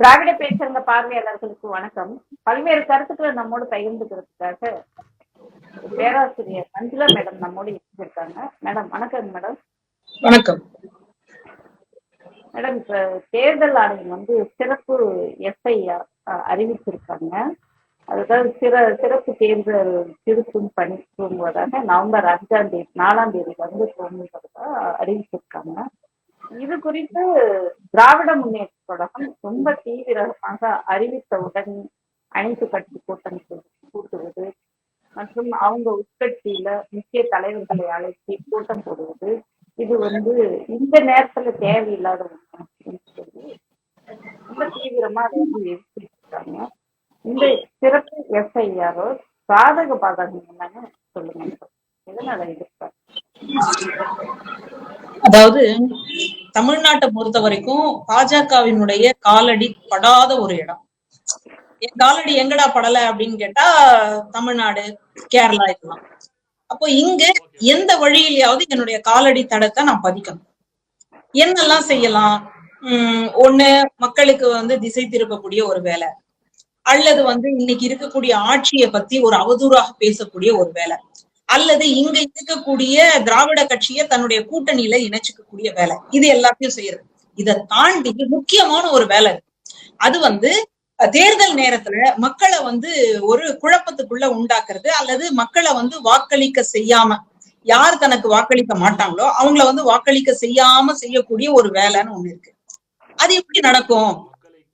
திராவிட பேசுகிற பார்வையாளர்களுக்கு வணக்கம். பல்வேறு கருத்துக்களை நம்மோடு பகிர்ந்துக்கிறதுக்காக பேராசிரியர் மஞ்சுளா மேடம் நம்மோடு இருக்காங்க மேடம் வணக்கம் மேடம். வணக்கம். மேடம் இப்ப தேர்தல் ஆணையம் வந்து சிறப்பு எஸ்ஐஆர் அறிவிச்சிருக்காங்க. அதுதான் சிற சிறப்பு தேர்தல் திருத்தும் பணி துவங்குவதாக நவம்பர் அஞ்சாம் தேதி நாலாம் தேதி வந்து துவங்குவதா அறிவிச்சிருக்காங்க. இது குறித்து திராவிட முன்னேற்ற கழகம் ரொம்ப தீவிரமாக அறிவித்தவுடன் அனைத்து கட்சி கூட்டம் கூட்டுவது மற்றும் அவங்க உட்கட்சியில முக்கிய தலைவர்களை அழைத்து கூட்டம் போடுவது. இது வந்து இந்த நேரத்துல தேவையில்லாத சொல்லி ரொம்ப தீவிரமா அதை வந்து இந்த சிறப்பு எஸ்ஐஆரோ சாதக பாதகம் என்னன்னு சொல்லுங்க. எதனால எதிர்ப்பாங்க அதாவது தமிழ்நாட்டை பொறுத்த வரைக்கும் பாஜகவினுடைய காலடி படாத ஒரு இடம். என் காலடி எங்கடா படல அப்படின்னு கேட்டா தமிழ்நாடு கேரளா இதெல்லாம். அப்போ இங்க எந்த வழியிலயாவது என்னுடைய காலடி தடத்தை நான் பதிக்கணும். என்னெல்லாம் செய்யலாம்? உம் ஒண்ணு மக்களுக்கு வந்து திசை திருப்பக்கூடிய ஒரு வேலை. அல்லது வந்து இன்னைக்கு இருக்கக்கூடிய ஆட்சியை பத்தி ஒரு அவதூறாக பேசக்கூடிய ஒரு வேலை. அல்லது இங்க இருக்கக்கூடிய திராவிட கட்சியை தன்னுடைய கூட்டணியில இணைச்சுக்கக்கூடிய வேலை. இது எல்லாத்தையும் செய்யறது. இதை தாண்டி முக்கியமான ஒரு வேலை அது. வந்து தேர்தல் நேரத்துல மக்களை வந்து ஒரு குழப்பத்துக்குள்ள உண்டாக்குறது அல்லது மக்களை வந்து வாக்களிக்க செய்யாம யார் தனக்கு வாக்களிக்க மாட்டாங்களோ அவங்கள வந்து வாக்களிக்க செய்யாம செய்யக்கூடிய ஒரு வேலைன்னு ஒண்ணு இருக்கு. அது எப்படி நடக்கும்?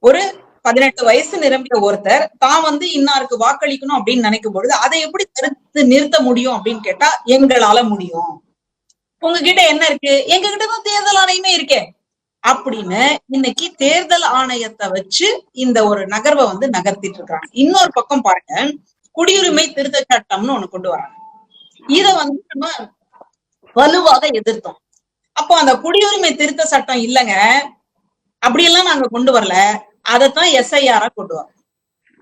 ஒரு பதினெட்டு வயசு நிரம்பிய ஒருத்தர் தான் வந்து இன்னாருக்கு வாக்களிக்கணும் அப்படின்னு நினைக்கும் பொழுது அதை எப்படி தடுத்து நிறுத்த முடியும் அப்படின்னு கேட்டா எங்களால முடியும். உங்ககிட்ட என்ன இருக்கு? எங்க கிட்டதான் தேர்தல் ஆணையமே இருக்கே. அப்படின்னு இன்னைக்கு தேர்தல் ஆணையத்தை வச்சு இந்த ஒரு நகர்வை வந்து நகர்த்திட்டு இருக்காங்க. இன்னொரு பக்கம் பாருங்க குடியுரிமை திருத்த சட்டம்னு ஒண்ணு கொண்டு வராங்க. இத வந்து நம்ம வலுவாக எதிர்த்தோம். அப்போ அந்த குடியுரிமை திருத்த சட்டம் இல்லைங்க. அப்படியெல்லாம் நாங்க கொண்டு வரல. அதைத்தான் எஸ்ஐஆரா கொண்டு வரோம்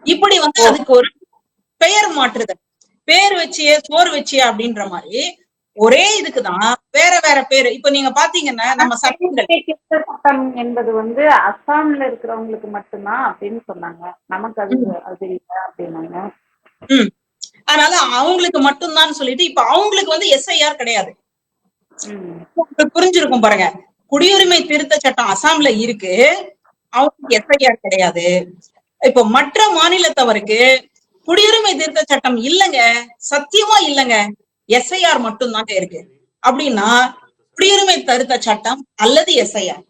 இப்படி வந்து அதுக்கு ஒரு பெயர் மாற்றுதல். பேர் வச்சியே சோறு வச்சியே அப்படின்ற மாதிரி ஒரே இதுக்குதான் வேற வேற பேரு. இப்ப நீங்க பாத்தீங்கன்னா நம்ம சட்டம் என்பது வந்து அஸ்ஸாம்ல இருக்கிறவங்களுக்கு மட்டும்தான் அப்படின்னு சொன்னாங்க. நமக்கு அது அது இல்லை அப்படின்னாங்க. அதனால அவங்களுக்கு மட்டும்தான் சொல்லிட்டு இப்ப அவங்களுக்கு வந்து எஸ்ஐஆர் கிடையாது. புரிஞ்சிருக்கும் பாருங்க. குடியுரிமை திருத்த சட்டம் அசாம்ல இருக்கு. அவங்களுக்கு எஸ்ஐஆர் கிடையாது. இப்போ மற்ற மாநிலத்தவருக்கு குடியுரிமை திருத்த சட்டம் இல்லைங்க. சத்தியமா இல்லைங்க. எஸ்ஐஆர் மட்டும் தாங்க இருக்கு. அப்படின்னா குடியுரிமை திருத்த சட்டம் அல்லது எஸ்ஐஆர்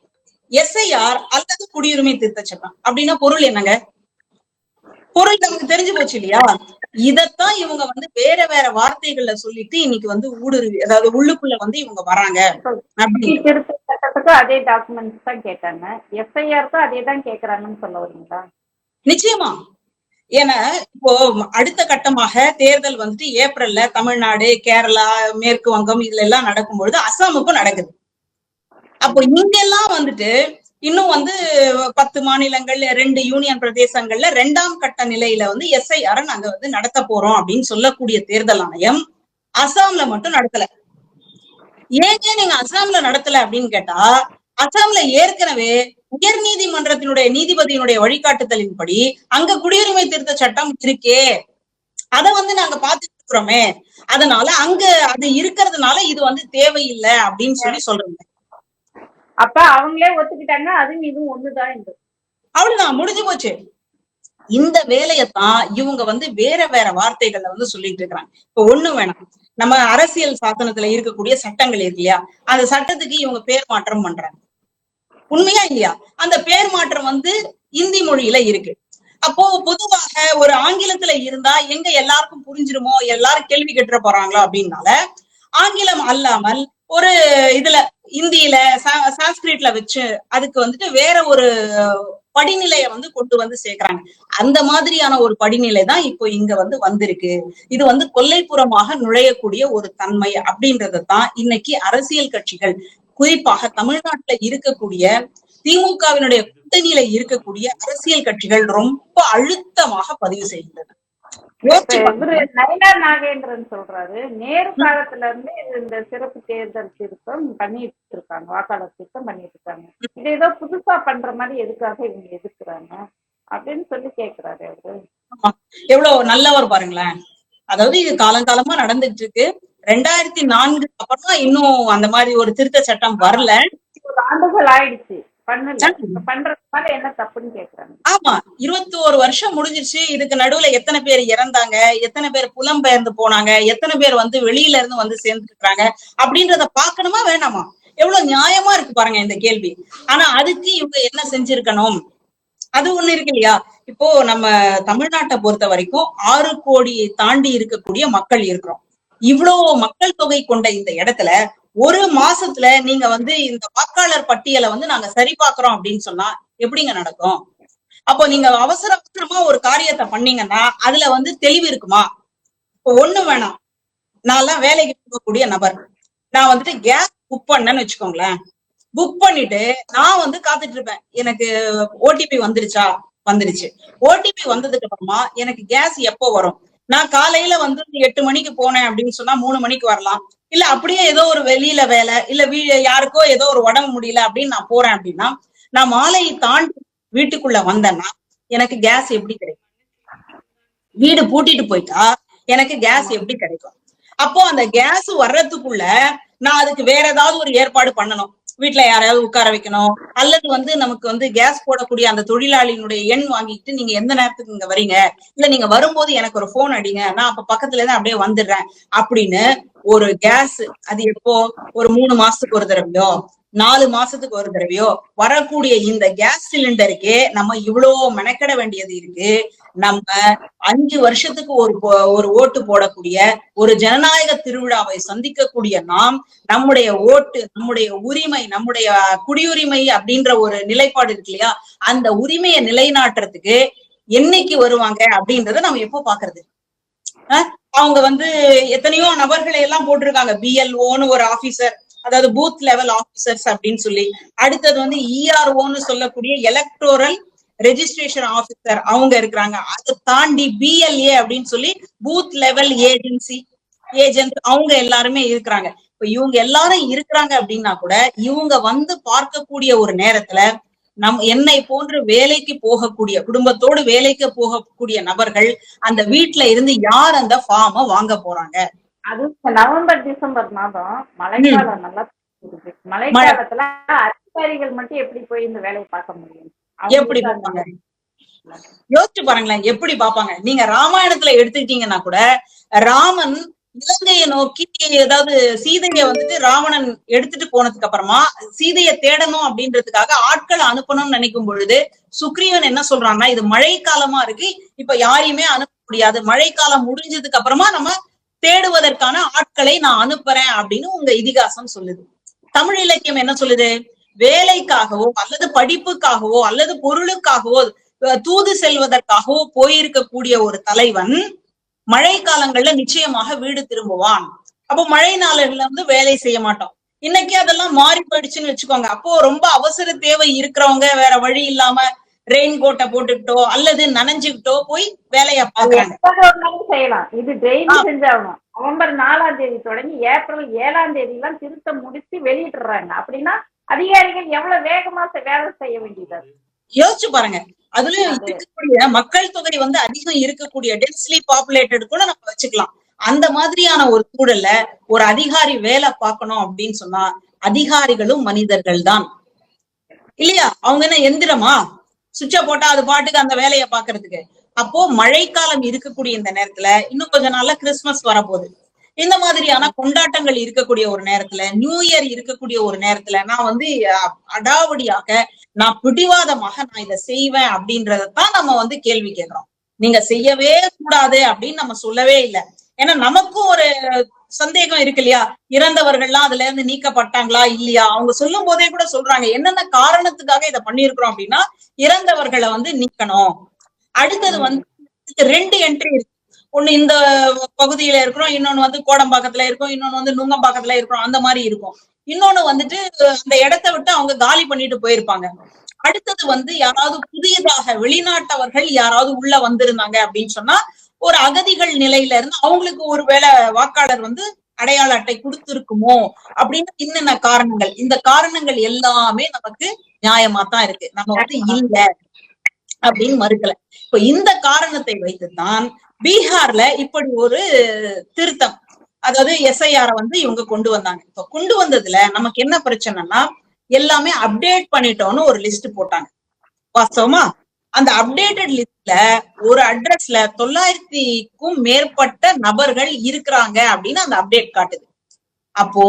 எஸ்ஐஆர் அல்லது குடியுரிமை திருத்த சட்டம். அப்படின்னா பொருள் என்னங்க? பொருள் நமக்கு தெரிஞ்சு போச்சு இல்லையா? இதத்தான் இவங்க வந்து வேற வேற வார்த்தைகள்ல சொல்லிட்டு இன்னைக்கு வந்து ஊடுருவி அதாவது உள்ளுக்குள்ள வந்து இவங்க வராங்க திருத்த சட்டத்துக்கு அதே டாக்குமெண்ட்ஸ் தான் கேட்டாங்க. எஸ்ஐஆருக்கும் அதே தான் கேக்குறாங்கன்னு சொல்ல வரீங்களா? நிச்சயமா. ஏன்னா இப்போ அடுத்த கட்டமாக தேர்தல் வந்துட்டு ஏப்ரல்ல தமிழ்நாடு கேரளா மேற்கு வங்கம் இதுல எல்லாம் நடக்கும்பொழுது அசாமுக்கும் நடக்குது. அப்போ இங்கெல்லாம் வந்துட்டு இன்னும் வந்து பத்து மாநிலங்கள் ரெண்டு யூனியன் பிரதேசங்கள்ல ரெண்டாம் கட்ட நிலையில வந்து எஸ்ஐஆர் நாங்க வந்து நடத்த போறோம் அப்படின்னு சொல்லக்கூடிய தேர்தல் ஆணையம் அசாம்ல மட்டும் நடத்தல. ஏங்க நீங்க அசாம்ல நடத்தல அப்படின்னு கேட்டா அசாம்ல ஏற்கனவே உயர் நீதிமன்றத்தினுடைய நீதிபதியினுடைய வழிகாட்டுதலின்படி அங்க குடியுரிமை திருத்த சட்டம் இருக்கே. அத வந்து நாங்க பாத்துட்டு இருக்கிறோமே. அதனால அங்க அது இருக்கிறதுனால இது வந்து தேவையில்லை அப்படின்னு சொல்லி சொல்றாங்க அப்ப அவங்களே ஒத்துக்கிட்டாங்க அதுவும் இதுவும் ஒண்ணுதான் அவ்வளவுதான் முடிஞ்சு போச்சு. இந்த வேலையத்தான் இவங்க வந்து வேற வேற வார்த்தைகள்ல வந்து சொல்லிட்டு இருக்கிறாங்க. இப்ப ஒண்ணு வேணாம். நம்ம அரசியல் சாசனத்துல இருக்கக்கூடிய சட்டங்கள் இருக்கு இல்லையா? அந்த சட்டத்துக்கு இவங்க பேர் மாற்றம் பண்றாங்க. உண்மையா இல்லையா? அந்த பேர் மாற்றம் வந்து இந்தி மொழியில இருக்கு. அப்போ பொதுவாக ஒரு ஆங்கிலத்துல இருந்தா எங்க எல்லாருக்கும் புரிஞ்சிருமோ? எல்லாரும் கேள்வி கேட்டுற போறாங்களோ அப்படின்னால ஆங்கிலம் அல்லாமல் ஒரு இதுல இந்தியில சான்ஸ்கிரிட்ல வச்சு அதுக்கு வந்துட்டு வேற ஒரு படிநிலையை வந்து கொண்டு வந்து சேர்க்கிறாங்க. அந்த மாதிரியான ஒரு படிநிலை தான் இப்போ இங்க வந்து வந்திருக்கு. இது வந்து கொல்லைப்புறமாக நுழையக்கூடிய ஒரு தன்மை அப்படின்றத தான் இன்னைக்கு அரசியல் கட்சிகள். குறிப்பாக தமிழ்நாட்டுல இருக்கக்கூடிய திமுகவினுடைய கூட்டணியில இருக்கக்கூடிய அரசியல் கட்சிகள் ரொம்ப அழுத்தமாக பதிவு செய்கின்றன. நயினார் நாகேந்திரன் சொல்றாரு. நேரு காலத்துல இருந்து இந்த சிறப்பு தேர்தல் திருத்தம் பண்ணிட்டு இருக்காங்க வாக்காளர் திருத்தம் பண்ணிட்டு இருக்காங்க இது ஏதோ புதுசா பண்ற மாதிரி எதுக்காக இவங்க எதிர்க்கிறாங்க அப்படின்னு சொல்லி கேக்குறாரு அவரு. எவ்வளவு நல்லவர் பாருங்களேன். அதாவது இது காலங்காலமா நடந்துட்டு இருக்கு ரெண்டாயிரத்தி நான்குக்கு அப்புறமா இன்னும் அந்த மாதிரி ஒரு திருத்த சட்டம் வரல. ஒரு ஆண்டுகள் ஆயிடுச்சு. ஆமா இருபத்தி ஒரு வருஷம் முடிஞ்சிருச்சு. இதுக்கு நடுவுல எத்தனை பேர் இறந்தாங்க எத்தனை பேர் புலம்பெயர்ந்து போனாங்க எத்தனை பேர் வந்து வெளியில இருந்து வந்து சேர்ந்துருக்காங்க அப்படின்றத பார்க்கணுமா வேணாமா? எவ்வளவு நியாயமா இருக்கு பாருங்க இந்த கேள்வி. ஆனா அதுக்கு இவங்க என்ன செஞ்சிருக்கணும்? அது ஒண்ணு இருக்கு இல்லையா? இப்போ நம்ம தமிழ்நாட்டை பொறுத்த வரைக்கும் ஆறு கோடியை தாண்டி இருக்கக்கூடிய மக்கள் இருக்கிறோம். இவ்வளவு மக்கள் தொகை கொண்ட இந்த இடத்துல ஒரு மாசத்துல நீங்க வந்து இந்த வாக்காளர் பட்டியலை வந்து நாங்க சரி பாக்குறோம் அப்படின்னு சொன்னா எப்படிங்க நடக்கும்? அப்போ நீங்க அவசர அவசரமா ஒரு காரியத்தை பண்ணீங்கன்னா அதுல வந்து தெளிவு இருக்குமா? இப்போ ஒண்ணு வேணாம். நான்லாம் வேலைக்கு போகக்கூடிய நபர். நான் வந்துட்டு கேஸ் புக் பண்ணேன்னு வச்சுக்கோங்களேன். புக் பண்ணிட்டு நான் வந்து காத்துட்டு இருப்பேன். எனக்கு ஓடிபி வந்துருச்சா? வந்துருச்சு. ஓடிபி வந்ததுக்கு அப்புறமா எனக்கு கேஸ் எப்போ வரும்? நான் காலையில வந்து எட்டு மணிக்கு போனேன் அப்படின்னு சொன்னா மூணு மணிக்கு வரலாம். இல்ல அப்படியே ஏதோ ஒரு வெளியில வேலை இல்ல வீ யாருக்கோ ஏதோ ஒரு உடம்பு முடியல அப்படின்னு நான் போறேன் அப்படின்னா நான் மாலையை தாண்டி வீட்டுக்குள்ள வந்தேன்னா எனக்கு கேஸ் எப்படி கிடைக்கும்? வீடு பூட்டிட்டு போயிட்டா எனக்கு கேஸ் எப்படி கிடைக்கும்? அப்போ அந்த கேஸ் வர்றதுக்குள்ள நான் அதுக்கு வேற ஏதாவது ஒரு ஏற்பாடு பண்ணணும். வீட்டுல யாரையாவது உட்கார வைக்கணும். அல்லது வந்து நமக்கு வந்து கேஸ் போடக்கூடிய அந்த தொழிலாளியினுடைய எண் வாங்கிட்டு நீங்க எந்த நேரத்துக்கு இங்க வரீங்க? இல்ல நீங்க வரும்போது எனக்கு ஒரு போன் அடிங்க. நான் அப்ப பக்கத்துல இருந்து அப்படியே வந்துடுறேன். அப்படின்னு ஒரு கேஸ் அது எப்போ? ஒரு மூணு மாசத்துக்கு ஒரு தடவையோ? நாலு மாசத்துக்கு ஒரு தடவையோ வரக்கூடிய இந்த கேஸ் சிலிண்டருக்கே நம்ம இவ்வளவு மெனக்கெட வேண்டியது இருக்கு. நம்ம அஞ்சு வருஷத்துக்கு ஒரு ஒரு ஓட்டு போடக்கூடிய ஒரு ஜனநாயக திருவிழாவை சந்திக்கக்கூடிய நாம் நம்முடைய ஓட்டு நம்முடைய உரிமை நம்முடைய குடியுரிமை அப்படின்ற ஒரு நிலைப்பாடு இருக்கு இல்லையா? அந்த உரிமையை நிலைநாட்டுறதுக்கு என்னைக்கு வருவாங்க அப்படின்றத நம்ம எப்போ பாக்குறது? அவங்க வந்து எத்தனையோ நபர்களை எல்லாம் போட்டிருக்காங்க. பிஎல்ஓன்னு ஒரு ஆபீசர் அதாவது பூத் லெவல் ஆபீசர்ஸ் அப்படின்னு சொல்லி அடுத்தது வந்து இஆர்ஓன்னு சொல்லக்கூடிய எலக்டோரல் ரெஜிஸ்ட்ரேஷன் ஆபீசர் அவங்க இருக்கிறாங்க. அதை தாண்டி பிஎல்ஏ அப்படின்னு சொல்லி பூத் லெவல் ஏஜென்சி ஏஜென்ட் அவங்க எல்லாருமே இருக்கிறாங்க. இப்ப இவங்க எல்லாரும் இருக்கிறாங்க அப்படின்னா கூட இவங்க வந்து பார்க்கக்கூடிய ஒரு நேரத்துல நம் என்னை போன்று வேலைக்கு போகக்கூடிய குடும்பத்தோடு வேலைக்கு போகக்கூடிய நபர்கள் அந்த வீட்டுல இருந்து யார் அந்த ஃபார்மை வாங்க போறாங்க? அது நவம்பர் டிசம்பர் மாதம் மழைக்காலம் நல்லா இருக்கு மழைக்காலத்துல அதிகாரிகள் மட்டும் எப்படி போய் இந்த வேலையை பார்க்க முடியும்? எப்படி பார்ப்பாங்க? யோசிச்சு பாருங்களேன் எப்படி பார்ப்பாங்க? நீங்க ராமாயணத்துல எடுத்துக்கிட்டீங்கன்னா கூட ராமன் இலங்கையை நோக்கி ஏதாவது சீதையை வந்துட்டு ராவணன் எடுத்துட்டு போனதுக்கு அப்புறமா சீதையை தேடணும் அப்படின்றதுக்காக ஆட்களை அனுப்பணும்னு நினைக்கும் பொழுது சுக்ரீவன் என்ன சொல்றான்னா இது மழைக்காலமா இருக்கு இப்ப யாரையுமே அனுப்ப முடியாது. மழைக்காலம் முடிஞ்சதுக்கு அப்புறமா நம்ம தேடுவதற்கான ஆட்களை நான் அனுப்புறேன் அப்படின்னு உங்க இதிகாசம் சொல்லுது. தமிழ் இலக்கியம் என்ன சொல்லுது? வேலைக்காகவோ அல்லது படிப்புக்காகவோ அல்லது பொருளுக்காகவோ தூது செல்வதற்காகவோ போயிருக்கக்கூடிய ஒரு தலைவன் மழை காலங்கள்ல நிச்சயமாக வீடு திரும்புவான். அப்போ மழை நாளங்கள்ல வந்து வேலை செய்ய மாட்டோம் இன்னைக்கு அதெல்லாம் மாறி போயிடுச்சுன்னு வச்சுக்கோங்க. அப்போ ரொம்ப அவசர தேவை இருக்கிறவங்க வேற வழி இல்லாம ரெயின் கோட்டை போட்டுக்கிட்டோ அல்லது நனைஞ்சுக்கிட்டோ போய் வேலைய பாக்குறாங்க செய்யலாம். இது டெய்லி செஞ்சாகணும். நவம்பர் நாலாம் தேதி தொடங்கி ஏப்ரல் ஏழாம் தேதி எல்லாம் திருத்தம் முடிச்சு வெளியிட்டுறாங்க அப்படின்னா அதிகாரிகள் எவ்வளவு வேகமா வேலை செய்ய வேண்டியது. யோசிச்சு பாருங்க. அதுலயும் இருக்கக்கூடிய மக்கள் தொகை வந்து அதிகம் இருக்கக்கூடிய டென்ஸ்லி பாப்புலேட்டட் கூட நம்ம வச்சுக்கலாம். அந்த மாதிரியான ஒரு சூழல்ல ஒரு அதிகாரி வேலை பார்க்கணும் அப்படின்னு சொன்னா அதிகாரிகளும் மனிதர்கள் தான். இல்லையா? அவங்க என்ன எந்திரமா சுவிட்சை போட்டா அது பாட்டுக்கு அந்த வேலையை பாக்குறதுக்கு அப்போ மழைக்காலம் இருக்கக்கூடிய இந்த நேரத்துல இன்னும் கொஞ்ச நாள்ல கிறிஸ்துமஸ் வரப்போகுது. இந்த மாதிரியான கொண்டாட்டங்கள் இருக்கக்கூடிய ஒரு நேரத்துல நியூ இயர் இருக்கக்கூடிய ஒரு நேரத்துல நான் வந்து அடாவடியாக நான் பிடிவாதமாக நான் இதை செய்வேன் அப்படின்றதான் நம்ம வந்து கேள்வி கேட்கிறோம். நீங்க செய்யவே கூடாது அப்படின்னு நம்ம சொல்லவே இல்லை. ஏன்னா நமக்கும் ஒரு சந்தேகம் இருக்கு இல்லையா? இறந்தவர்கள்லாம் அதுல இருந்து நீக்கப்பட்டாங்களா? இல்லையா? அவங்க சொல்லும் போதே கூட சொல்றாங்க. என்னென்ன காரணத்துக்காக இதை பண்ணியிருக்கிறோம் அப்படின்னா இறந்தவர்களை வந்து நீக்கணும். அடுத்தது வந்து ரெண்டு என்ட்ரி இருக்கு. ஒண்ணு இந்த பகுதியில இருக்கிறோம் இன்னொன்னு வந்து கோடம்பாக்கத்துல இருக்கும் இன்னொன்னு வந்து நுங்கம்பாக்கத்துல இருக்கிறோம் அந்த மாதிரி இருக்கும். இன்னொன்னு வந்துட்டு அந்த இடத்த விட்டு அவங்க காலி பண்ணிட்டு போயிருப்பாங்க. அடுத்தது வந்து யாராவது புதியதாக வெளிநாட்டவர்கள் யாராவது உள்ள வந்திருந்தாங்க அப்படின்னு சொன்னா ஒரு அகதிகள் நிலையில இருந்து அவங்களுக்கு ஒருவேளை வாக்காளர் வந்து அடையாள அட்டை கொடுத்திருக்குமோ அப்படின்னு என்னென்ன காரணங்கள்? இந்த காரணங்கள் எல்லாமே நமக்கு நியாயமா தான் இருக்கு. நம்ம வந்து இல்ல அப்படின்னு மறுக்கல. இப்ப இந்த காரணத்தை வைத்துதான் பீகார்ல இப்படி ஒரு திருத்தம் அதாவது எஸ்ஐஆர வந்து இவங்க கொண்டு வந்தாங்க. இப்ப கொண்டு வந்ததுல நமக்கு என்ன பிரச்சனைனா எல்லாமே அப்டேட் பண்ணிட்டோம்னு ஒரு லிஸ்ட் போட்டாங்க. வாஸ்தவமா? அந்த அப்டேட்டட் லிஸ்ட்ல ஒரு அட்ரஸ்ல தொள்ளாயிரத்திக்கும் மேற்பட்ட நபர்கள் இருக்கிறாங்க அப்படின்னு அந்த அப்டேட் காட்டுது. அப்போ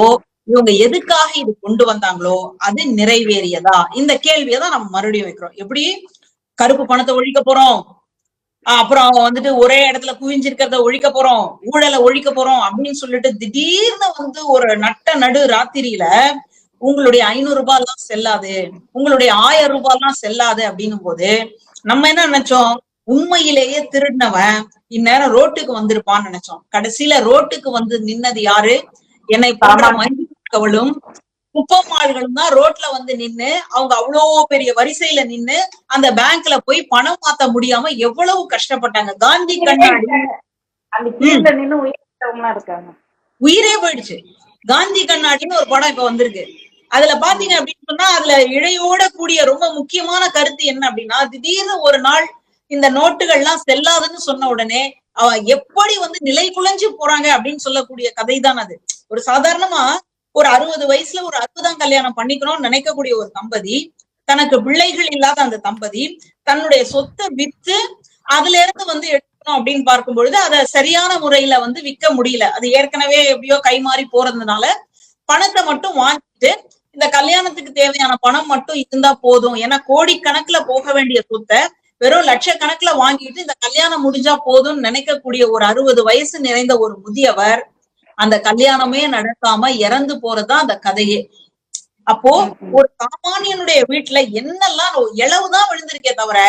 இவங்க எதுக்காக இது கொண்டு வந்தாங்களோ அது நிறைவேறியதா? இந்த கேள்வியை தான் நம்ம மறுபடியும் வைக்கிறோம். எப்படி? கருப்பு பணத்தை ஒழிக்க போறோம். அப்புறம் அப்புறம் வந்துட்டு ஒரே இடத்துல குவிஞ்சிருக்கிறத ஒழிக்க போறோம். ஊழலை ஒழிக்க போறோம் அப்படின்னு சொல்லிட்டு திடீர்னு வந்து ஒரு நட்ட நடு ராத்திரியில உங்களுடைய ஐநூறு ரூபாய் எல்லாம் செல்லாது உங்களுடைய ஆயிரம் ரூபாய் எல்லாம் செல்லாது அப்படின்னும் போது நம்ம என்ன நினைச்சோம்? உண்மையிலேயே திருடினவன் இந்நேரம் ரோட்டுக்கு வந்திருப்பான்னு நினைச்சோம். கடைசியில ரோட்டுக்கு வந்து நின்னது யாரு? என்னை மஞ்சளும் குப்பமாள்களும் தான் ரோட்ல வந்து நின்னு அவங்க அவ்வளோ பெரிய வரிசையில நின்னு அந்த பேங்க்ல போய் பணம் மாத்த முடியாம எவ்வளவு கஷ்டப்பட்டாங்க. காந்தி கண்ணாடி. உயிரே போயிடுச்சு. காந்தி கண்ணாடின்னு ஒரு படம் இப்ப வந்திருக்கு. அதுல பாத்தீங்க அப்படின்னு சொன்னா அதுல இழையோட கூடிய ரொம்ப முக்கியமான கருத்து என்ன அப்படின்னா திடீர்னு ஒரு நாள் இந்த நோட்டுகள்லாம் செல்லாதுன்னு சொன்ன உடனே அவ எப்படி வந்து நிலை குலைஞ்சு போறாங்க அப்படின்னு சொல்லக்கூடிய கதை தான் அது. ஒரு சாதாரணமா ஒரு அறுபது வயசுல ஒரு அறுபதாம் கல்யாணம் பண்ணிக்கணும்னு நினைக்கக்கூடிய ஒரு தம்பதி தனக்கு பிள்ளைகள் இல்லாத அந்த தம்பதி தன்னுடைய சொத்தை வித்து அதுல இருந்து வந்து எடுக்கணும் அப்படின்னு பார்க்கும் பொழுது அதை சரியான முறையில வந்து விற்க முடியல. அது ஏற்கனவே எப்படியோ கைமாறி போறதுனால பணத்தை மட்டும் வாங்கிட்டு இந்த கல்யாணத்துக்கு தேவையான பணம் மட்டும் இருந்தா போதும். ஏன்னா கோடிக்கணக்குல போக வேண்டிய சொத்தை வெறும் லட்சக்கணக்குல வாங்கிட்டு இந்த கல்யாணம் முடிஞ்சா போதும்னு நினைக்கக்கூடிய ஒரு அறுபது வயசு நிறைந்த ஒரு முதியவர் அந்த கல்யாணமே நடக்காம இறந்து போறதுதான் அந்த கதையே. அப்போ ஒரு சாமானியனுடைய வீட்டுல என்னெல்லாம் இளவுதான் விழுந்திருக்கே தவிர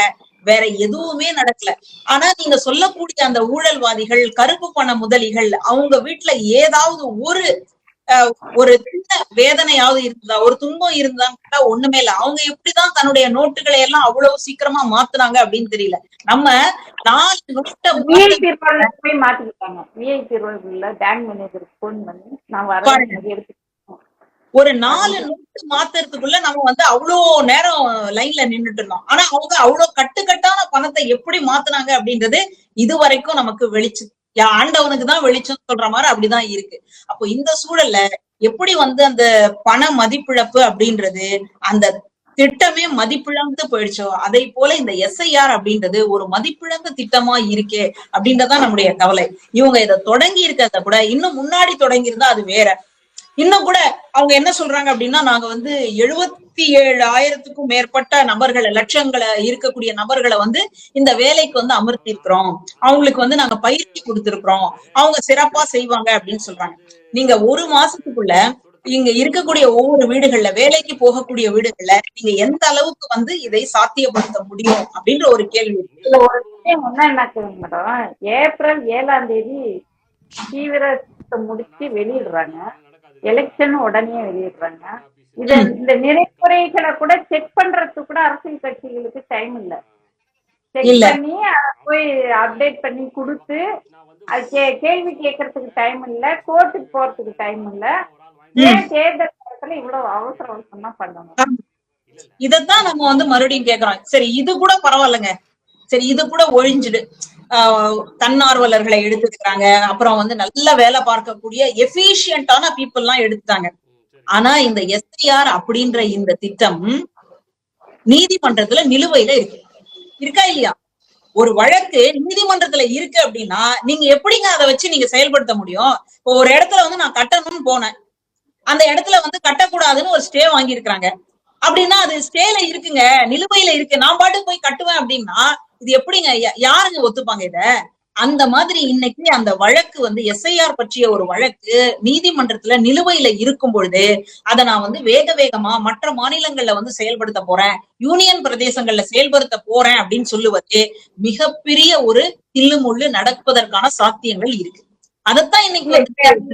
வேற எதுவுமே நடக்கல. ஆனா நீங்க சொல்லக்கூடிய அந்த ஊழல்வாதிகள் கருப்பு பண முதலிகள் அவங்க வீட்டுல ஏதாவது ஒரு ஒரு சின்ன வேதனையாவது இருந்ததா? ஒரு துன்பம் இருந்தான்னு கேட்டா ஒண்ணுமே இல்ல. அவங்க எப்படிதான் தன்னுடைய நோட்டுகளை எல்லாம் அவ்வளவு சீக்கிரமா மாத்துனாங்க அப்படின்னு தெரியல. நம்ம நாலு நோட்டை எடுத்து ஒரு நாலு நோட்டு மாத்துறதுக்குள்ள நம்ம வந்து அவ்வளோ நேரம் லைன்ல நின்னுட்டு இருந்தோம். ஆனா அவங்க அவ்வளவு கட்டுக்கட்டான பணத்தை எப்படி மாத்துனாங்க அப்படின்றது இது வரைக்கும் நமக்கு வெளிச்சு ஆண்டவனுக்கு தான் வெளிச்சம் சொல்ற மாதிரி அப்படிதான் இருக்கு. அப்போ இந்த சூழல்ல எப்படி வந்து அந்த பண மதிப்பிழப்பு அப்படின்றது அந்த திட்டமே மதிப்பிழந்து போயிடுச்சோ அதை போல இந்த எஸ்ஐஆர் அப்படின்றது ஒரு மதிப்பிழந்த திட்டமா இருக்கே அப்படின்றதான் நம்முடைய கவலை. இவங்க இதை தொடங்கி இருக்கிறத கூட இன்னும் முன்னாடி தொடங்கி இருந்தா அது வேற. இன்னும் கூட அவங்க என்ன சொல்றாங்க அப்படின்னா நாங்க வந்து முப்பத்தி ஏழு ஆயிரத்துக்கும் மேற்பட்ட நபர்களை லட்சங்களை இருக்கக்கூடிய நபர்களை வந்து இந்த வேலைக்கு வந்து அமர்த்தி இருக்கிறோம் அவங்களுக்கு வந்து நாங்க பயிற்சி கொடுத்திருக்கிறோம். அவங்க சிறப்பா செய்வாங்க அப்படின்னு சொல்றாங்க. நீங்க ஒரு மாசத்துக்குள்ள இங்க இருக்கக்கூடிய ஒவ்வொரு வீடுகள்ல வேலைக்கு போகக்கூடிய வீடுகள்ல நீங்க எந்த அளவுக்கு வந்து இதை சாத்தியப்படுத்த முடியும் அப்படின்ற ஒரு கேள்வி. ஒரு விஷயம் என்ன மேடம் ஏப்ரல் ஏழாம் தேதி தீவிரத்தை முடிச்சு வெளியிடுறாங்க. எலெக்ஷன் உடனே வெளியிடுறாங்க. இத இந்த நிறைக்குறைகளை கூட செக் பண்றதுக்கு கூட அரசியல் கட்சிகளுக்கு டைம் இல்ல. செக். பண்ணி போய் அப்டேட் பண்ணி கொடுத்து கேள்வி கேட்கறதுக்கு டைம் இல்ல கோர்ட்டுக்கு போறதுக்கு டைம் இல்ல. ஏன் தேர்தல் நேரத்துல இவ்வளவு அவசர அவசரமா பண்ணணும்? இதத்தான் நம்ம வந்து மறுபடியும் கேக்குறோம் சரி இது கூட பரவாயில்லைங்க. சரி இது கூட ஒழிஞ்சுடு தன்னார்வலர்களை எடுத்துக்கிறாங்க. அப்புறம் வந்து நல்ல வேலை பார்க்கக்கூடிய எஃபிஷியன்டான பீப்புள் எல்லாம் எடுத்துட்டாங்க. ஆனா இந்த எஸ்ஐஆர் அப்படின்ற இந்த திட்டம் நீதிமன்றத்துல நிலுவையில இருக்கு. இருக்கா இல்லையா? ஒரு வழக்கு நீதிமன்றத்துல இருக்கு அப்படின்னா நீங்க எப்படிங்க அதை வச்சு நீங்க செயல்படுத்த முடியும்? இப்போ ஒரு இடத்துல வந்து நான் கட்டணும்னு போனேன். அந்த இடத்துல வந்து கட்டக்கூடாதுன்னு ஒரு ஸ்டே வாங்கியிருக்கிறாங்க. அப்படின்னா அது ஸ்டேல இருக்குங்க நிலுவையில இருக்கு. நான் பாட்டுக்கு போய் கட்டுவேன் அப்படின்னா இது எப்படிங்க? யாருங்க ஒத்துப்பாங்க இத? அந்த மாதிரி இன்னைக்கு அந்த வழக்கு வந்து எஸ்ஐஆர் பற்றிய ஒரு வழக்கு நீதிமன்றத்துல நிலுவையில இருக்கும் பொழுது அதை நான் வந்து வேக வேகமா மற்ற மாநிலங்கள்ல வந்து செயல்படுத்த போறேன் யூனியன் பிரதேசங்கள்ல செயல்படுத்த போறேன் அப்படின்னு சொல்லுவது மிகப்பெரிய ஒரு தில்லுமுள்ளு நடப்பதற்கான சாத்தியங்கள் இருக்கு. அதைத்தான் இன்னைக்கு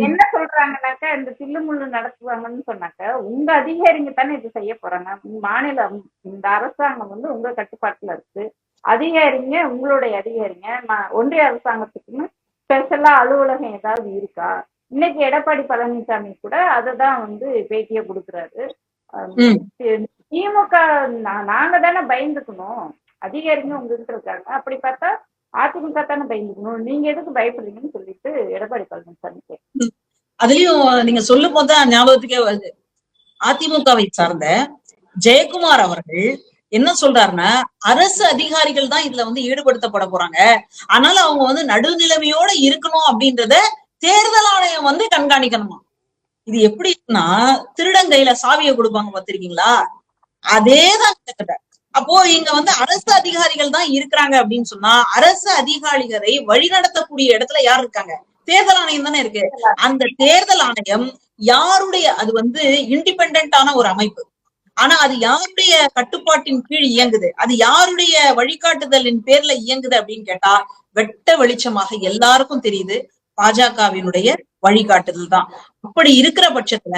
என்ன சொல்றாங்கன்னாக்கா இந்த தில்லுமுள்ளு நடத்துவாங்கன்னு சொன்னாக்க உங்க அதிகாரிங்க தானே இது செய்ய போறாங்க. மாநிலம் இந்த அரசாங்கம் வந்து உங்க கட்டுப்பாட்டுல இருக்கு. அதிகாரிங்க உங்களுடைய அதிகாரிங்க ஒன்றிய அரசாங்கத்துக்குன்னு ஸ்பெஷலா அலுவலகம் ஏதாவது இருக்கா? இன்னைக்கு எடப்பாடி பழனிசாமி கூட அதை தான் வந்து பேட்டியை கொடுக்குறாரு. திமுக நாங்க தானே பயந்துக்கணும். அதிகாரிங்க உங்ககிட்ட இருக்காங்க. அப்படி பார்த்தா அதிமுக தானே பயந்துக்கணும். நீங்க எதுக்கு பயப்படுறீங்கன்னு சொல்லிட்டு எடப்பாடி பழனிசாமி. அதுலயும் நீங்க சொல்லும் போதுதான் ஞாபகத்துக்கே வருது. அதிமுகவை சார்ந்த ஜெயக்குமார் அவர்கள் என்ன சொல்றாருன்னா அரசு அதிகாரிகள் தான் இதுல வந்து ஈடுபடுத்தப்பட போறாங்க. அதனால அவங்க வந்து நடுநிலைமையோட இருக்கணும் அப்படின்றத தேர்தல் ஆணையம் வந்து கண்காணிக்கணுமா? இது எப்படின்னா திருடங்கையில சாவியை கொடுப்பாங்க பார்த்திருக்கீங்களா? அதேதான் கிட்டத்தட்ட. அப்போ இங்க வந்து அரசு அதிகாரிகள் தான் இருக்கிறாங்க அப்படின்னு சொன்னா அரசு அதிகாரிகளை வழிநடத்தக்கூடிய இடத்துல யார் இருக்காங்க? தேர்தல் ஆணையம் தானே இருக்கு. அந்த தேர்தல் ஆணையம் யாருடைய அது வந்து இண்டிபெண்டான ஒரு அமைப்பு. ஆனா அது யாருடைய கட்டுப்பாட்டின் கீழ் இயங்குது? அது யாருடைய வழிகாட்டுதலின் பேர்ல இயங்குது அப்படின்னு கேட்டா வெட்ட வெளிச்சமாக எல்லாருக்கும் தெரியுது பாஜகவினுடைய வழிகாட்டுதல் தான். அப்படி இருக்கிற பட்சத்துல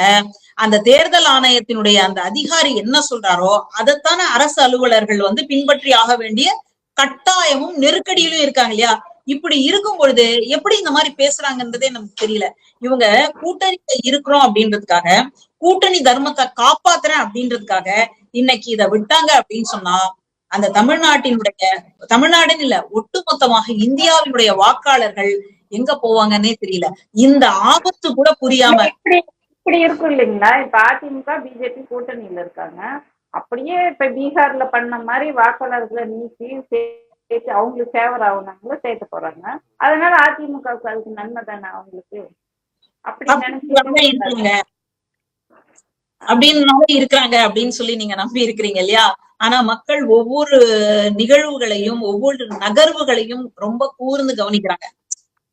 அந்த தேர்தல் ஆணையத்தினுடைய அந்த அதிகாரி என்ன சொல்றாரோ அதைத்தான அரசு அலுவலர்கள் வந்து பின்பற்றி ஆக வேண்டிய கட்டாயமும் நெருக்கடியிலும் இருக்காங்க இல்லையா? இப்படி இருக்கும் பொழுது எப்படி இந்த மாதிரி பேசுறாங்கன்றதே நமக்கு தெரியல. இவங்க கூட்டணியில இருக்கிறோம் அப்படின்றதுக்காக கூட்டணி தர்மத்தை காப்பாத்துறேன் அப்படின்றதுக்காக இன்னைக்கு இதை விட்டாங்க அப்படின்னு சொன்னா அந்த தமிழ்நாட்டினுடைய தமிழ்நாடுன்னு இல்ல ஒட்டுமொத்தமாக இந்தியாவினுடைய வாக்காளர்கள் எங்க போவாங்கன்னே தெரியல. இந்த ஆபத்து கூட புரியாம இப்படி இருக்கும் இல்லைங்களா? இப்ப அதிமுக பிஜேபி கூட்டணியில இருக்காங்க. அப்படியே இப்ப பீகார்ல பண்ண மாதிரி வாக்காளர்களை நீக்கி சேர்த்து அவங்களுக்கு ஃபேவர் ஆகுனாங்களோ சேர்த்து போறாங்க. அதனால அதிமுகவுக்கு அதுக்கு நன்மை தானே அவங்களுக்கு? அப்படி நினைச்சு அப்படின்னால இருக்கிறாங்க அப்படின்னு சொல்லி நீங்க நம்பி இருக்கிறீங்க இல்லையா? ஆனா மக்கள் ஒவ்வொரு நிகழ்வுகளையும் ஒவ்வொரு நகர்வுகளையும் ரொம்ப கூர்ந்து கவனிக்கிறாங்க.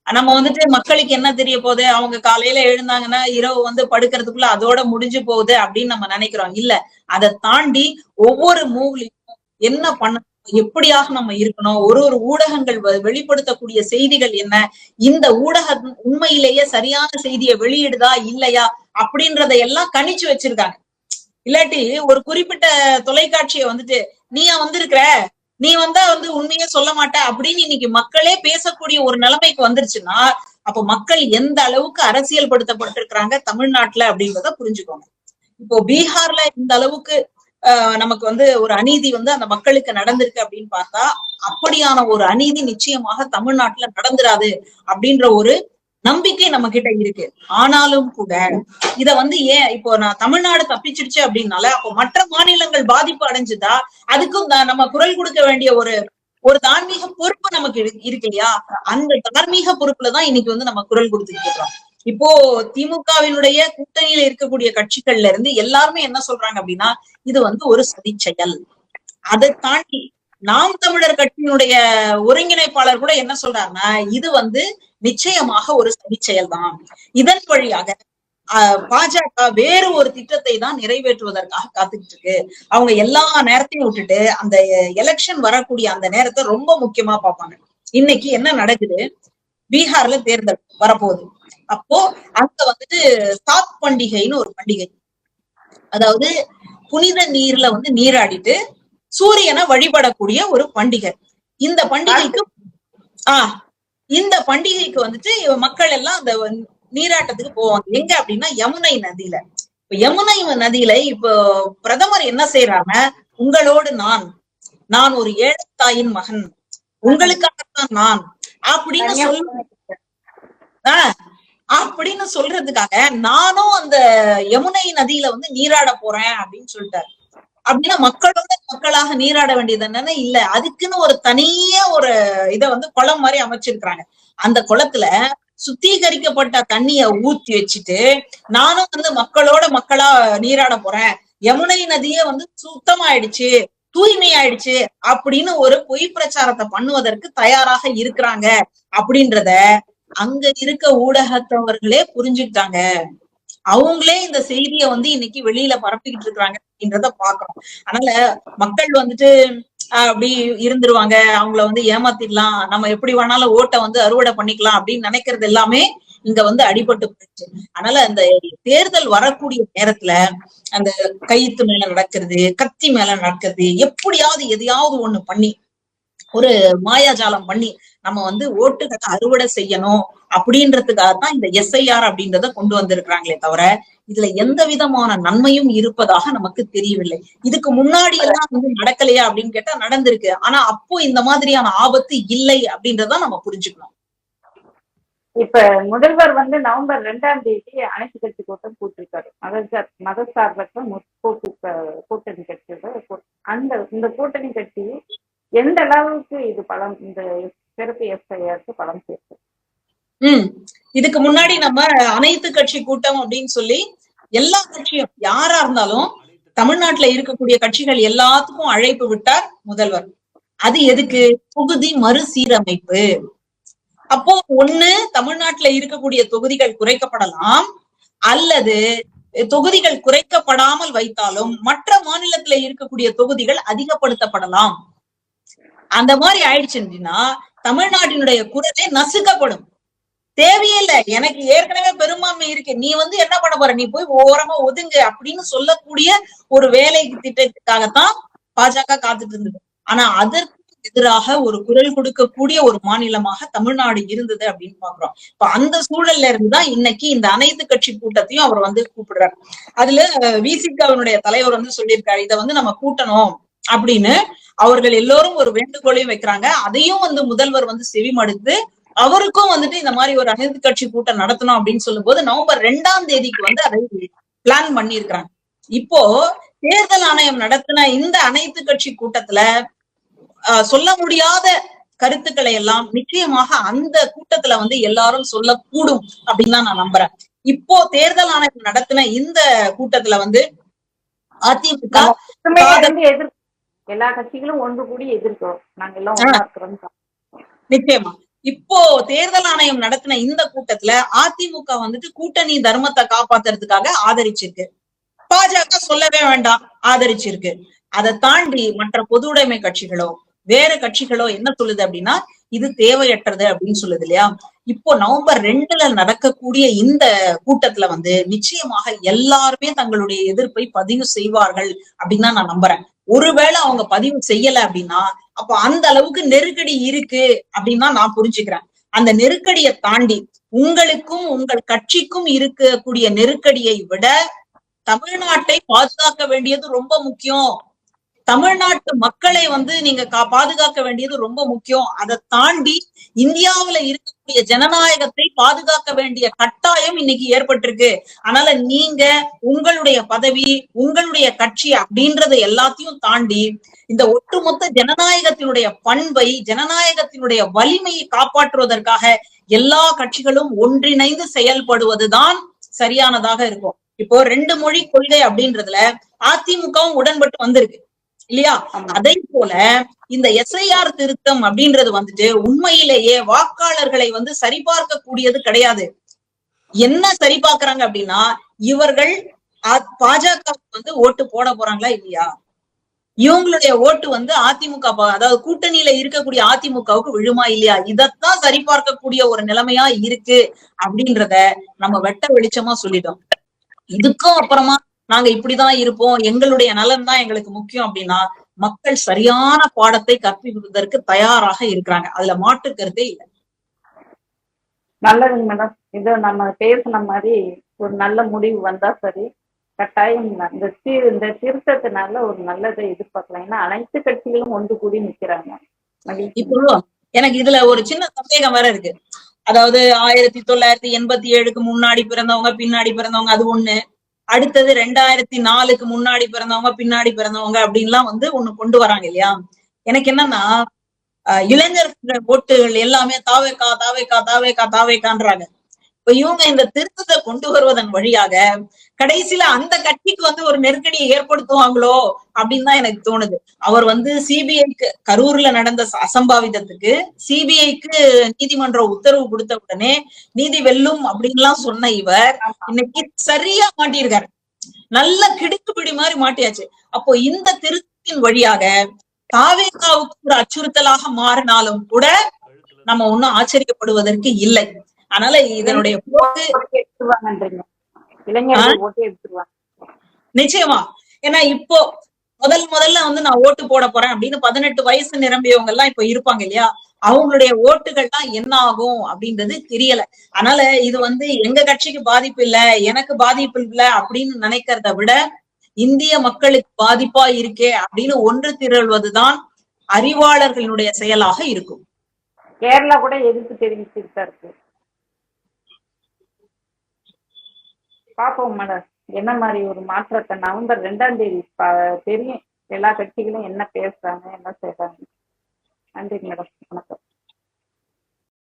நம்ம வந்துட்டு மக்களுக்கு என்ன தெரிய போகுது? அவங்க காலையில எழுந்தாங்கன்னா இரவு வந்து படுக்கிறதுக்குள்ள அதோட முடிஞ்சு போகுது அப்படின்னு நம்ம நினைக்கிறோம். இல்ல அதை தாண்டி ஒவ்வொரு மூவ்லயும் என்ன பண்ண எப்படியாக நம்ம இருக்கணும்? ஒரு ஒரு ஊடகங்கள் வெளிப்படுத்தக்கூடிய செய்திகள் என்ன? இந்த ஊடகம் உண்மையிலேயே சரியான செய்தியை வெளியிடுதா இல்லையா? அப்படின்றத எல்லாம் கணிச்சு வச்சிருக்காங்க. இல்லாட்டி ஒரு குறிப்பிட்ட தொலைக்காட்சியை வந்துட்டு நீயா வந்திருக்கிற? நீ வந்தா வந்து உண்மையே சொல்ல மாட்ட அப்படின்னு இன்னைக்கு மக்களே பேசக்கூடிய ஒரு நிலைமைக்கு வந்துருச்சுன்னா அப்ப மக்கள் எந்த அளவுக்கு அரசியல் படுத்தப்பட்டிருக்கிறாங்க தமிழ்நாட்டுல அப்படின்றத புரிஞ்சுக்கோங்க. இப்போ பீகார்ல இந்த அளவுக்கு நமக்கு வந்து ஒரு அநீதி வந்து அந்த மக்களுக்கு நடந்திருக்கு அப்படின்னு பார்த்தா அப்படியான ஒரு அநீதி நிச்சயமாக தமிழ்நாட்டுல நடந்துராது அப்படின்ற ஒரு நம்பிக்கை நம்ம கிட்ட இருக்கு. ஆனாலும் கூட இத வந்து ஏன் இப்போ நான் தமிழ்நாடு தப்பிச்சிருச்சு அப்படின்னால அப்போ மற்ற மாநிலங்கள் பாதிப்பு அடைஞ்சுதா? அதுக்கும் நம்ம குரல் கொடுக்க வேண்டிய ஒரு ஒரு தார்மீக பொறுப்பு நமக்கு இருக்கு இல்லையா? அந்த தார்மீக பொறுப்புலதான் இன்னைக்கு வந்து நம்ம குரல் கொடுத்துட்டு இருக்கிறோம் இப்போ திமுகவினுடைய கூட்டணியில இருக்கக்கூடிய கட்சிகள்ல இருந்து எல்லாருமே என்ன சொல்றாங்க அப்படின்னா இது வந்து ஒரு சதி செயல். அதை தாண்டி நாம் தமிழர் கட்சியினுடைய ஒருங்கிணைப்பாளர் கூட என்ன சொல்றாருன்னா இது வந்து நிச்சயமாக ஒரு சதி செயல்தான். இதன் வழியாக பாஜக வேறு ஒரு திட்டத்தை தான் நிறைவேற்றுவதற்காக காத்துக்கிட்டு இருக்கு. அவங்க எல்லா நேரத்தையும் விட்டுட்டு அந்த எலெக்ஷன் வரக்கூடிய அந்த நேரத்தை ரொம்ப முக்கியமா பார்ப்பாங்க. இன்னைக்கு என்ன நடக்குது? பீகார்ல தேர்தல் வரப்போகுது. அப்போ அங்க வந்துட்டு சாத் பண்டிகைன்னு ஒரு பண்டிகை. அதாவது புனித நீர்ல வந்து நீராடிட்டு சூரியனை வழிபடக்கூடிய ஒரு பண்டிகை. இந்த பண்டிகைக்கு ஆஹ் இந்த பண்டிகைக்கு வந்துட்டு மக்கள் எல்லாம் அந்த நீராட்டத்துக்கு போவாங்க. எங்க அப்படின்னா யமுனை நதியில. இப்ப யமுனை நதியில இப்போ பிரதமர் என்ன செய்யறாங்க உங்களோடு நான் நான் ஒரு ஏழை தாயின் மகன். உங்களுக்காகத்தான் நான் அப்படின்னு சொல்ல அப்படின்னு சொல்றதுக்காக நானும் அந்த யமுனை நதியில வந்து நீராட போறேன் அப்படின்னு சொல்லிட்டாரு. அப்படின்னா மக்களோட மக்களாக நீராட வேண்டியது என்னன்னா இல்ல அதுக்குன்னு ஒரு தனியா ஒரு இத வந்து குளம் மாதிரி அமைச்சிருக்கிறாங்க. அந்த குளத்துல சுத்திகரிக்கப்பட்ட தண்ணிய ஊத்தி வச்சுட்டு நானும் வந்து மக்களோட மக்களா நீராட போறேன். யமுனை நதியே வந்து சுத்தமாயிடுச்சு. தூய்மையாயிடுச்சு அப்படின்னு ஒரு பொய் பிரச்சாரத்தை பண்ணுவதற்கு தயாராக இருக்கிறாங்க அப்படின்றத அங்க இருக்க ஊடகத்தவர்களே புரிஞ்சுக்கிட்டாங்க. அவங்களே இந்த செய்திய வந்து இன்னைக்கு வெளியில பரப்பிக்கிட்டு இருக்கிறாங்க அப்படின்றத பாக்குறோம் அதனால மக்கள் வந்துட்டு அப்படி இருந்துருவாங்க. அவங்கள வந்து ஏமாத்திடலாம். நம்ம எப்படி வேணாலும் ஓட்டை வந்து அறுவடை பண்ணிக்கலாம் அப்படின்னு நினைக்கிறது எல்லாமே இங்க வந்து அடிபட்டு போயிடுச்சு. அதனால அந்த தேர்தல் வரக்கூடிய நேரத்துல அந்த கயிற்று மேல நடக்கிறது கத்தி மேல நடக்கிறது எப்படியாவது எதையாவது ஒண்ணு பண்ணி ஒரு மாயாஜாலம் பண்ணி நம்ம வந்து ஓட்டுகளை அறுவடை செய்யணும் அப்படின்றதுக்காக தான் இந்த எஸ்ஐஆர் அப்படின்றத கொண்டு வந்திருக்கிறாங்களே தவிர இதுல எந்த விதமான நன்மையும் இருப்பதாக நமக்கு தெரியவில்லை. இதுக்கு முன்னாடி எல்லாம் வந்து நடக்கலையா அப்படின்னு கேட்டா நடந்திருக்கு. ஆனா அப்போ இந்த மாதிரியான ஆபத்து இல்லை அப்படின்றத நம்ம புரிஞ்சுக்கணும். இப்ப முதல்வர் வந்து நவம்பர் ரெண்டாம் தேதி அனைத்து கட்சி கூட்டம் கூட்டிருக்காரு. மத மதசார்பற்ற முற்போக்கு கூட்டணி கட்சியோட அந்த இந்த கூட்டணி கட்சி எந்த அளவுக்கு இது பலம் இந்த சிறப்பு எஸ்ஐஆருக்கு பலம் சேர்த்து? உம் இதுக்கு முன்னாடி நம்ம அனைத்து கட்சி கூட்டம் அப்படின்னு சொல்லி எல்லா கட்சியும் யாரா இருந்தாலும் தமிழ்நாட்டுல இருக்கக்கூடிய கட்சிகள் எல்லாத்துக்கும் அழைப்பு விட்டார் முதல்வர். அது எதுக்கு? தொகுதி மறுசீரமைப்பு. அப்போ ஒண்ணு தமிழ்நாட்டுல இருக்கக்கூடிய தொகுதிகள் குறைக்கப்படலாம் அல்லது தொகுதிகள் குறைக்கப்படாமல் வைத்தாலும் மற்ற மாநிலத்துல இருக்கக்கூடிய தொகுதிகள் அதிகப்படுத்தப்படலாம். அந்த மாதிரி ஆயிடுச்சு அப்படின்னா தமிழ்நாட்டினுடைய குரலே நசுக்கப்படும். தேவையே எனக்கு ஏற்கனவே பெரும்பான்மை இருக்கு. நீ வந்து என்ன பண்ண போற? நீ போய் ஓரமா ஒதுங்கு அப்படின்னு சொல்லக்கூடிய ஒரு வேலை திட்டத்துக்காகத்தான் பாஜக காத்துட்டு இருந்தது. ஆனா அதற்கு எதிராக ஒரு குரல் கொடுக்கக்கூடிய ஒரு மாநிலமாக தமிழ்நாடு இருந்தது அப்படின்னு பாக்குறோம். இப்ப அந்த சூழல்ல இருந்துதான் இன்னைக்கு இந்த அனைத்து கட்சி கூட்டத்தையும் அவர் வந்து கூப்பிடுறாரு. அதுல விசிகாவினுடைய தலைவர் வந்து சொல்லியிருக்காரு இதை வந்து நம்ம கூட்டணும் அப்படின்னு அவர்கள் எல்லோரும் ஒரு வேண்டுகோளையும் வைக்கிறாங்க. அதையும் வந்து முதல்வர் வந்து செவிமடுத்து அவருக்கும் வந்துட்டு இந்த மாதிரி ஒரு அனைத்து கட்சி கூட்டம் நடத்தணும் அப்படின்னு சொல்லும் போது நவம்பர் ரெண்டாம் தேதிக்கு வந்து அதை பிளான் பண்ணியிருக்கிறாங்க. இப்போ தேர்தல் ஆணையம் நடத்தின இந்த அனைத்து கட்சி கூட்டத்துல சொல்ல முடியாத கருத்துக்களை எல்லாம் நிச்சயமாக அந்த கூட்டத்துல வந்து எல்லாரும் சொல்லக்கூடும் அப்படின்னு தான் நான் நம்புறேன். இப்போ தேர்தல் ஆணையம் நடத்தின இந்த கூட்டத்துல வந்து அதிமுக எல்லா கட்சிகளும் ஒன்று கூடி எதிர்க்கிறோம். நாங்க எல்லாம் நிச்சயமா. இப்போ தேர்தல் ஆணையம் நடத்தின இந்த கூட்டத்துல அதிமுக வந்துட்டு கூட்டணி தர்மத்தை காப்பாத்துறதுக்காக ஆதரிச்சிருக்கு. பாஜக சொல்லவே வேண்டாம் ஆதரிச்சிருக்கு. அதை தாண்டி மற்ற பொது உடைமை கட்சிகளோ வேற கட்சிகளோ என்ன சொல்லுது அப்படின்னா இது தேவையற்றது அப்படின்னு சொல்லுது இல்லையா? இப்போ நவம்பர் ரெண்டுல நடக்கக்கூடிய இந்த கூட்டத்துல வந்து நிச்சயமாக எல்லாருமே தங்களுடைய எதிர்ப்பை பதிவு செய்வார்கள் அப்படின்னு தான் நான் நம்புறேன். ஒருவேளை அவங்க பதிவு செய்யல அப்படின்னா அப்ப அந்த அளவுக்கு நெருக்கடி இருக்கு அப்படின்னு நான் புரிஞ்சுக்கிறேன். அந்த நெருக்கடியை தாண்டி உங்களுக்கும் உங்கள் கட்சிக்கும் இருக்கக்கூடிய நெருக்கடியை விட தமிழ்நாட்டை பாதுகாக்க வேண்டியது ரொம்ப முக்கியம் தமிழ்நாட்டு மக்களை வந்து நீங்க கா- பாதுகாக்க வேண்டியது ரொம்ப முக்கியம். அதை தாண்டி இந்தியாவுல இருக்கக்கூடிய ஜனநாயகத்தை பாதுகாக்க வேண்டிய கட்டாயம் இன்னைக்கு ஏற்பட்டிருக்கு. அதனால நீங்க உங்களுடைய பதவி உங்களுடைய கட்சி அப்படின்றத எல்லாத்தையும் தாண்டி இந்த ஒட்டுமொத்த ஜனநாயகத்தினுடைய பண்பை ஜனநாயகத்தினுடைய வலிமையை காப்பாற்றுவதற்காக எல்லா கட்சிகளும் ஒன்றிணைந்து செயல்படுவதுதான் சரியானதாக இருக்கும். இப்போ ரெண்டு மொழி கொள்கை அப்படின்றதுல அதிமுகவும் உடன்பட்டு வந்திருக்கு. இல்லையா. அதே போல இந்த எஸ்ஐஆர் திருத்தம் அப்படின்றது வந்துட்டு உண்மையிலேயே வாக்காளர்களை வந்து சரிபார்க்க கூடியது. கிடையாது என்ன சரி பார்க்கறாங்க அப்படின்னா இவர்கள் பாஜக வந்து ஓட்டு போட போறாங்களா இல்லையா? இவங்களுடைய ஓட்டு வந்து அதிமுக அதாவது கூட்டணியில இருக்கக்கூடிய அதிமுகவுக்கு விழுமா இல்லையா? இதத்தான் சரி பார்க்கக்கூடிய ஒரு நிலைமையா இருக்கு அப்படின்றத நம்ம வெட்ட வெளிச்சமா சொல்லிட்டோம். இதுக்கும் அப்புறமா நாங்க இப்படிதான் இருப்போம். எங்களுடைய நலன் தான் எங்களுக்கு முக்கியம் அப்படின்னா மக்கள் சரியான பாடத்தை கற்பிப்பதற்கு தயாராக இருக்கிறாங்க. அதுல மாற்று கருத்தே இல்லை. நல்லதுங்க மேடம் இது நம்ம பேசின மாதிரி ஒரு நல்ல முடிவு வந்தா சரி. கட்டாயம் இந்த தி இந்த திருத்தத்தினால ஒரு நல்லதை எதிர்பார்க்கலாம். ஏன்னா அனைத்து கட்சிகளும் ஒன்று கூடி நிக்கிறாங்க. இப்போ எனக்கு இதுல ஒரு சின்ன சந்தேகம் வேற இருக்கு. அதாவது ஆயிரத்தி தொள்ளாயிரத்தி எண்பத்தி ஏழுக்கு முன்னாடி பிறந்தவங்க பின்னாடி பிறந்தவங்க அது ஒண்ணு. அடுத்தது ரெண்டாயிரத்தி நாலுக்கு முன்னாடி பிறந்தவங்க பின்னாடி பிறந்தவங்க அப்படின்லாம் வந்து ஒண்ணு கொண்டு வராங்க இல்லையா? எனக்கு என்னன்னா இளைஞர் ஓட்டுகள் எல்லாமே தாவேக்கா தாவேக்கா தாவேக்கா தாவேக்கான்றாங்க. இப்ப இவங்க இந்த திருத்தத்தை கொண்டு வருவதன் வழியாக கடைசியில அந்த கட்சிக்கு வந்து ஒரு நெருக்கடியை ஏற்படுத்துவாங்களோ அப்படின்னு தான் எனக்கு தோணுது. அவர் வந்து சிபிஐக்கு கரூர்ல நடந்த அசம்பாவிதத்துக்கு சிபிஐக்கு நீதிமன்ற உத்தரவு கொடுத்த உடனே நீதி வெல்லும் அப்படின்லாம் சொன்ன இவர் இன்னைக்கு சரியா மாட்டியிருக்காரு. நல்ல கிடுக்குப்பிடி மாதிரி மாட்டியாச்சு. அப்போ இந்த திருத்தத்தின் வழியாக தாவேகாவுக்கு ஒரு அச்சுறுத்தலாக மாறினாலும் கூட நம்ம ஒண்ணும் ஆச்சரியப்படுவதற்கு இல்லை. அதனால இதனுடைய நிச்சயமா. ஏன்னா இப்போ முதல் முதல்ல வந்து நான் ஓட்டு போட போறேன் அப்படின்னு பதினெட்டு வயசு நிரம்பியவங்க எல்லாம் இப்ப இருப்பாங்க இல்லையா? அவங்களுடைய ஓட்டுகள் தான் என்ன ஆகும் அப்படின்றது தெரியல. அதனால இது வந்து எங்க கட்சிக்கு பாதிப்பு இல்ல எனக்கு பாதிப்பு இல்ல அப்படின்னு நினைக்கிறத விட இந்திய மக்களுக்கு பாதிப்பா இருக்கே அப்படின்னு ஒன்று திரள்வதுதான் அறிவாளர்களுடைய செயலாக இருக்கும். கேரளா கூட எதிர்ப்பு தெரிவிச்சுட்டு தான் இருக்கு பார்ப்போம் மேடம். என்ன மாதிரி ஒரு மாற்றத்தை? நவம்பர் ரெண்டாம் தேதி தெரியும். எல்லா கட்சிகளும் என்ன பேசுறாங்க என்ன செய்யறாங்க நன்றி மேடம். வணக்கம்.